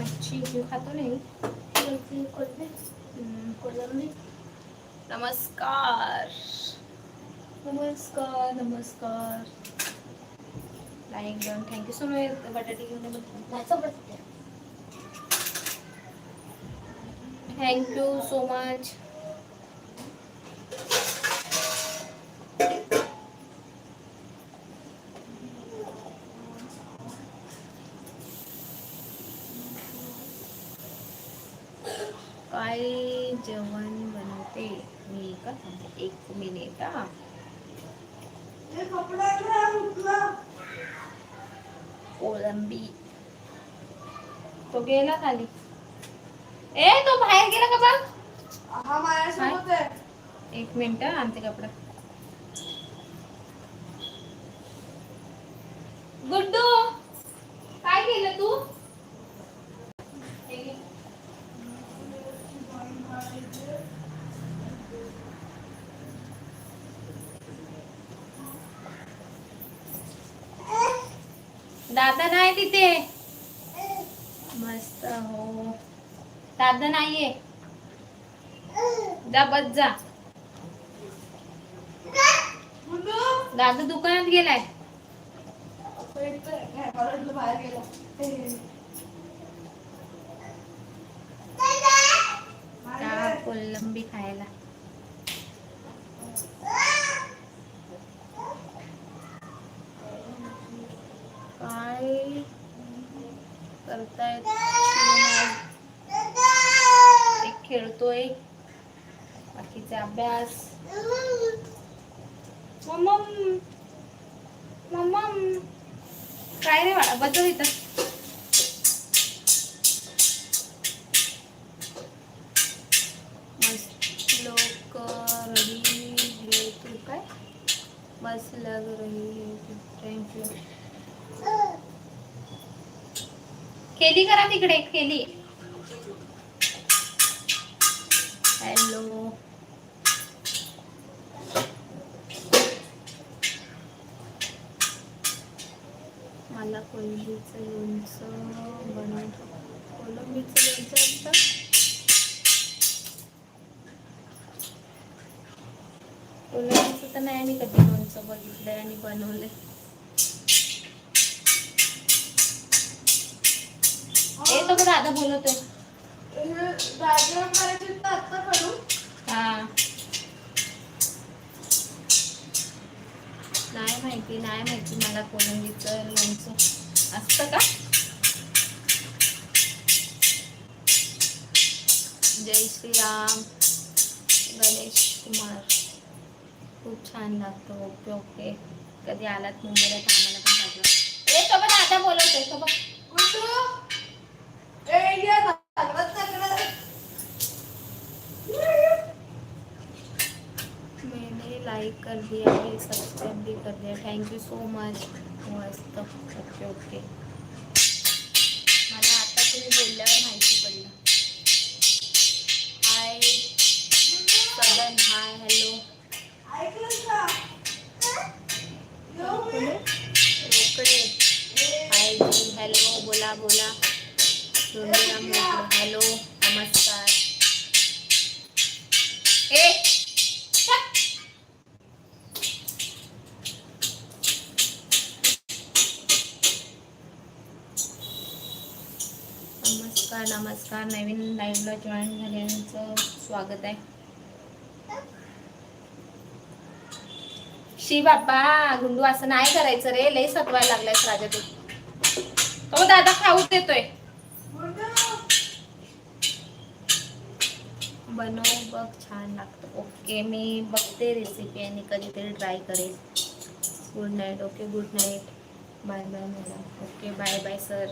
मच्छी खातो नाही हम्म. नमस्कार नमस्कार नमस्कार like done thank you so much बटाटे घेऊन थँक्यू सो मच काय जेवण बनवते? मी का थांबते? एक मिनिट हा. कोळंबी. तो गेला खाली. ए तो बाहेर गेला का बघ? एक मिनिट आणते कपडा गुड्डू काय केलं तू हे घे. दादा नाही तिथे. मस्त हो. दादा नाहीये. बस जा. दादा दुकानात गेलाय. कोलंबी खायला काय करतायत एक खेळतोय. बाकीचा अभ्यास. मम्मम. मम्मम. काय नाही बाळा? बदल इथं. तिकडे केली. हॅलो. मला कोलंबीचं लोणचं बनवतो. कोलंबीचं लोणचं असतं कोलंबीचं तर नाही मी कधी लोणचं बघितलंय आणि बनवलंय. ए का दादा बोलत डायग्राम नाही माहिती नाही माहिती मला कोलंबीचं लोणचं. असतं का? जय श्रीराम. गणेश कुमार. खूप छान लागतो. Okay okay. कधी आलात मुंबईला तर आम्हाला पण पाहिजे ए तो बघ बोलवतोय तो मैंने लाइक कर दिया है सब्सक्राइब भी कर दिया। थैंक यू सो मच मस्त. ओके ओके मला आता तुम्ही बोलल्यावर माहिती पडलं. Hi Sadan hi hello Rokade hi ji hello बोला बोला. हॅलो नमस्कार नवीन लाईव्हला जॉईन झाल्याचं स्वागत आहे. शी बाप्पा गुंडू असं नाही करायचं रे लय सतवायला लागलायस राजा तू. तो दादा खाऊ देतोय. बनव बघ छान लागतं. ओके मी बघते रेसिपी आणि कधीतरी ट्राय करेल good night okay good night bye bye madam okay bye bye sir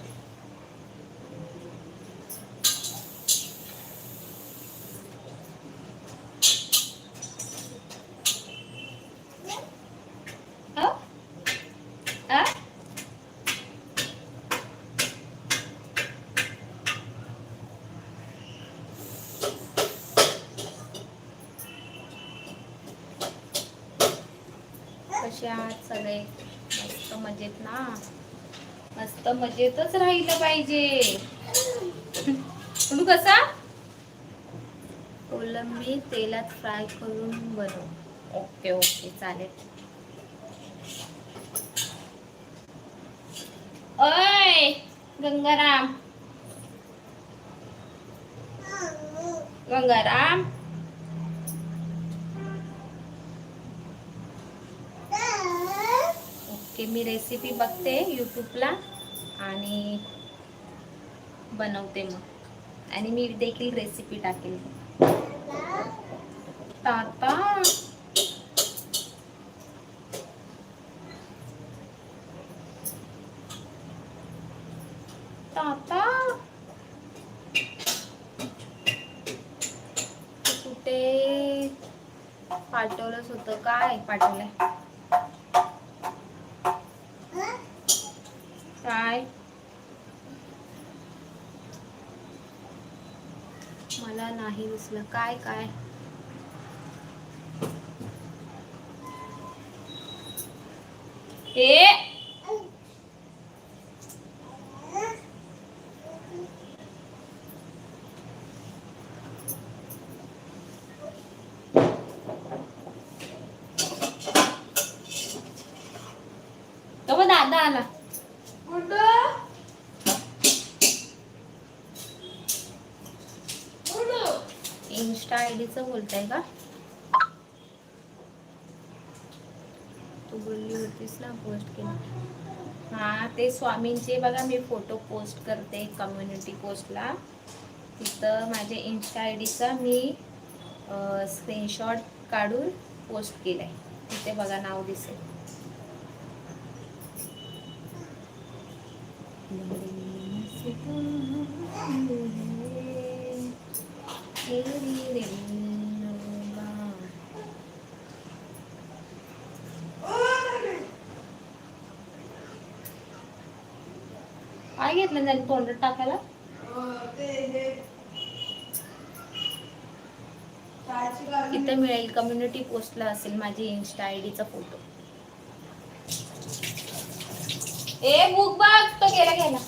आहात सगळे मस्त मजेत ना? मस्त मजेतच राहिलं पाहिजे. तू कसा कोलंबी तेलात फ्राय करून बनव. ओके ओके चालेल. ओय गंगाराम. गंगाराम? ओके मी रेसिपी बघते यूट्यूबला आणि बनवते मग. आणि मी देखील रेसिपी टाकेल. ताता ताता कुठे? पाठवलंच होतं काय? पाठवलंय. काय? मला नाही दिसलं. काय काय? ए तो बघ दादा आला कुठं? कुठं? इन्स्टा आयडीचं बोलताय का? तू बोलली होतीस ना पोस्ट केली. हा ते स्वामींचे बघा मी फोटो पोस्ट करते कम्युनिटी पोस्टला तिथं माझे इन्स्टा आय डीचा मी स्क्रीनशॉट काढून पोस्ट केलाय. तिथे बघा नाव दिसेल. काय घेतलं त्यांनी तोंडात टाकायला? इथं मिळेल कम्युनिटी पोस्टला असेल माझी इन्स्टा आय डीचा फोटो ए बुक बघ तो गेला गेला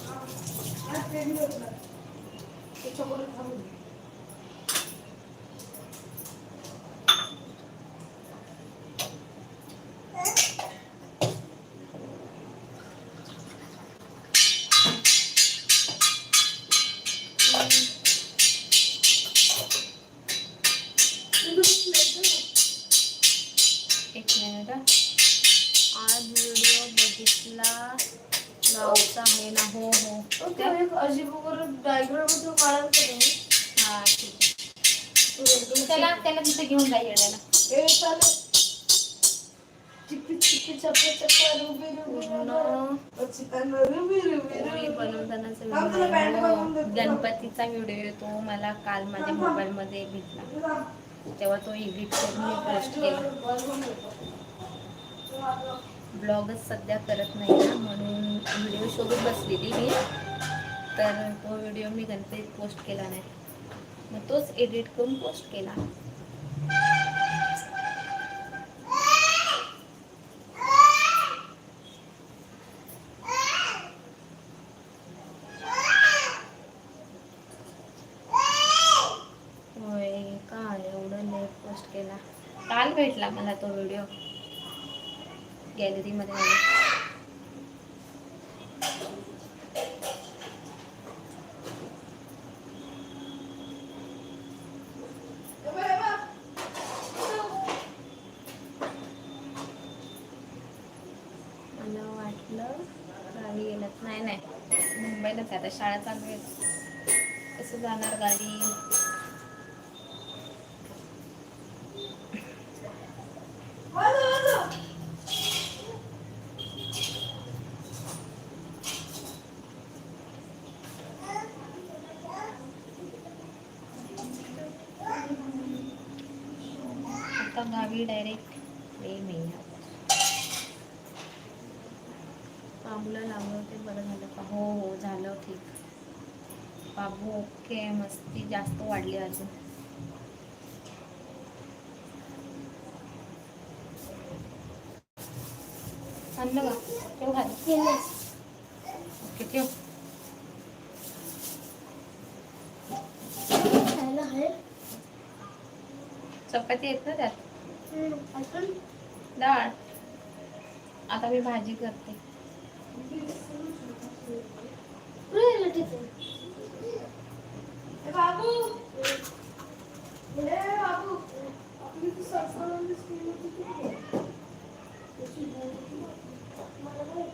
बनवतानाचा. गणपतीचा व्हिडिओ येतो मला काल माझ्या मोबाईलमध्ये भेटला. तेव्हा तो एडिट करून मी पोस्ट केला. ब्लॉगच सध्या करत नाही ना म्हणून व्हिडिओ शोधून बसलेली मी. तर तो व्हिडिओ मी गणपतीत पोस्ट केला नाही. मग तोच एडिट करून पोस्ट केला होय का एवढं लेट पोस्ट केला काल भेटला मला तो व्हिडिओ. गॅलरीमध्ये मला मला वाटलं गावी गेलात नाही नाही. मुंबईलाच आता शाळा चालू आहे. कसं जाणार गाडी? आता गावी डायरेक्ट मे महिन्यात बाबूला लागलं होते बरं झालं का? हो हो झालं ठीक. बाबू ओके मस्ती जास्त वाढली अजून. आणलं का ठेव खाली. ओके ठेव. चपाती आहेत ना त्यात? डाळ. आता मी भाजी करते. बाबू ए बाबू आपली ती सरसवलेली स्कीम होती ती कुठे? त्याची बोलती मला नाही.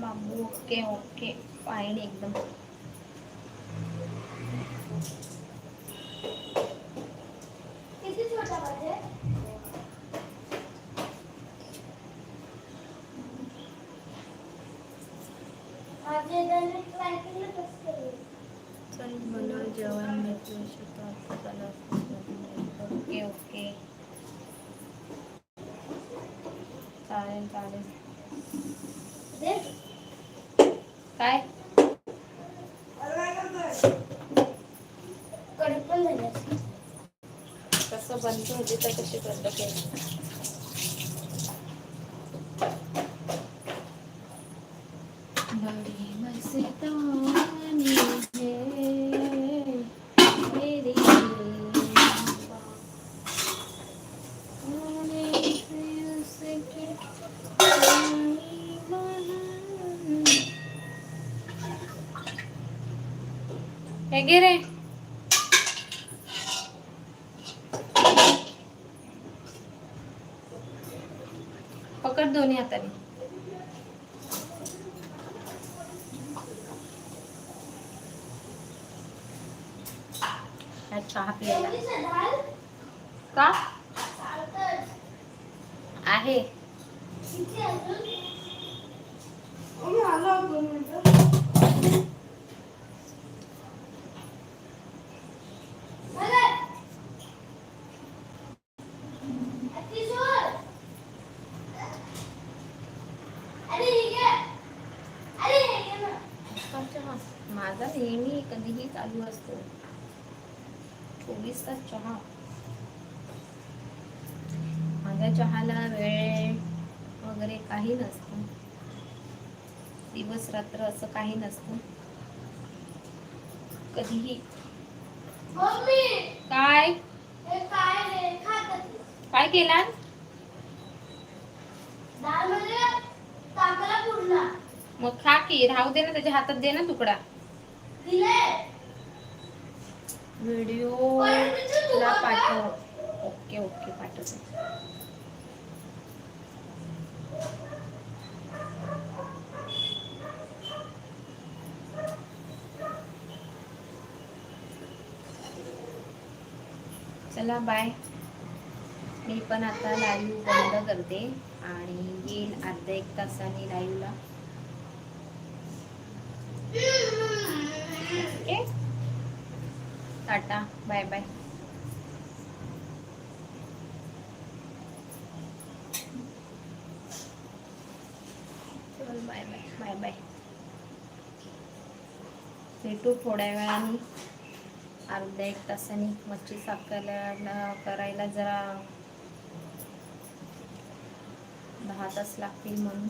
बाबू ओके ओके फाईन एकदम. जेवण मी ओके ओके चालेल चालेल दे. काय अरे काय करतोय? कढी पण झाली असेल. कसं बंद होते तर कशी बंद केली बड़ी हाताने. हा चहा प्यायला. आहे. का आहे किती अजून? मी आलो दोन मिनिटं. अरे! अति जोर! अरे हे घे. अरे हे घे ना. का चहा माझा नेहमी कधीही चालू असतो. चोवीस तास चहा. माझ्या चहाला वेळ वगैरे काही नसतं. दिवस रात्र असं काही नसतं. कधीही. मम्मी! काय? काय केला डाळमध्ये टाकला पुरला मग खा की राहू दे ना त्याच्या हातात दे ना तुकडा. व्हिडिओ ला पाठव. ओके ओके पाठवते चला बाय मी पण आता लाईव्ह बंद करते आणि येईल अर्ध्या एक तासाने लाईव्हला ओके. Tata bye bye. चल बाय बाय बाय बाय. भेटू थोड्या वेळाने. अर्ध्या एक तासाने मच्छी साफ करायला करायला जरा दहा तास लागतील म्हणून.